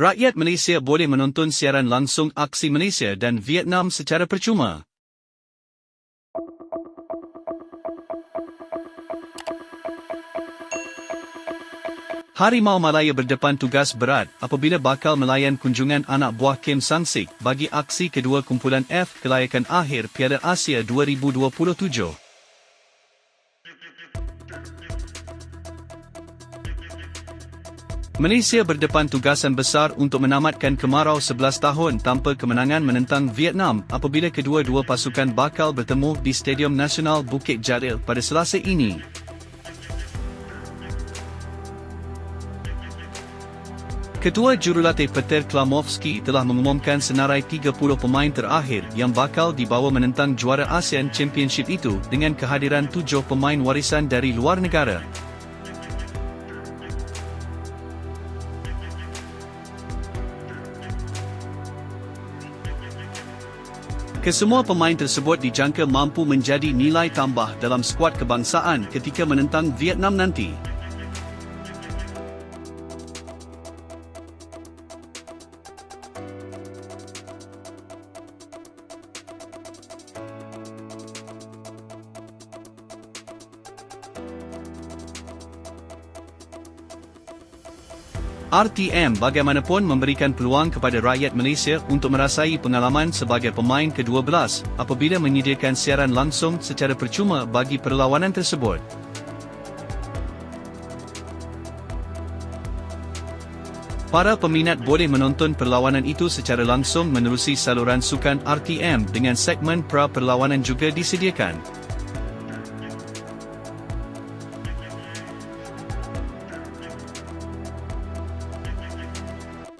Rakyat Malaysia boleh menonton siaran langsung aksi Malaysia dan Vietnam secara percuma. Harimau Malaya berdepan tugas berat apabila bakal melayan kunjungan anak buah Kim Sang-sik bagi aksi kedua kumpulan F kelayakan akhir Piala Asia 2027. Malaysia berdepan tugasan besar untuk menamatkan kemarau 11 tahun tanpa kemenangan menentang Vietnam apabila kedua-dua pasukan bakal bertemu di Stadium Nasional Bukit Jalil pada Selasa ini. Ketua Jurulatih Peter Klamovski telah mengumumkan senarai 30 pemain terakhir yang bakal dibawa menentang juara ASEAN Championship itu dengan kehadiran tujuh pemain warisan dari luar negara. Kesemua pemain tersebut dijangka mampu menjadi nilai tambah dalam skuad kebangsaan ketika menentang Vietnam nanti. RTM bagaimanapun memberikan peluang kepada rakyat Malaysia untuk merasai pengalaman sebagai pemain ke-12 apabila menyediakan siaran langsung secara percuma bagi perlawanan tersebut. Para peminat boleh menonton perlawanan itu secara langsung menerusi saluran sukan RTM dengan segmen pra-perlawanan juga disediakan.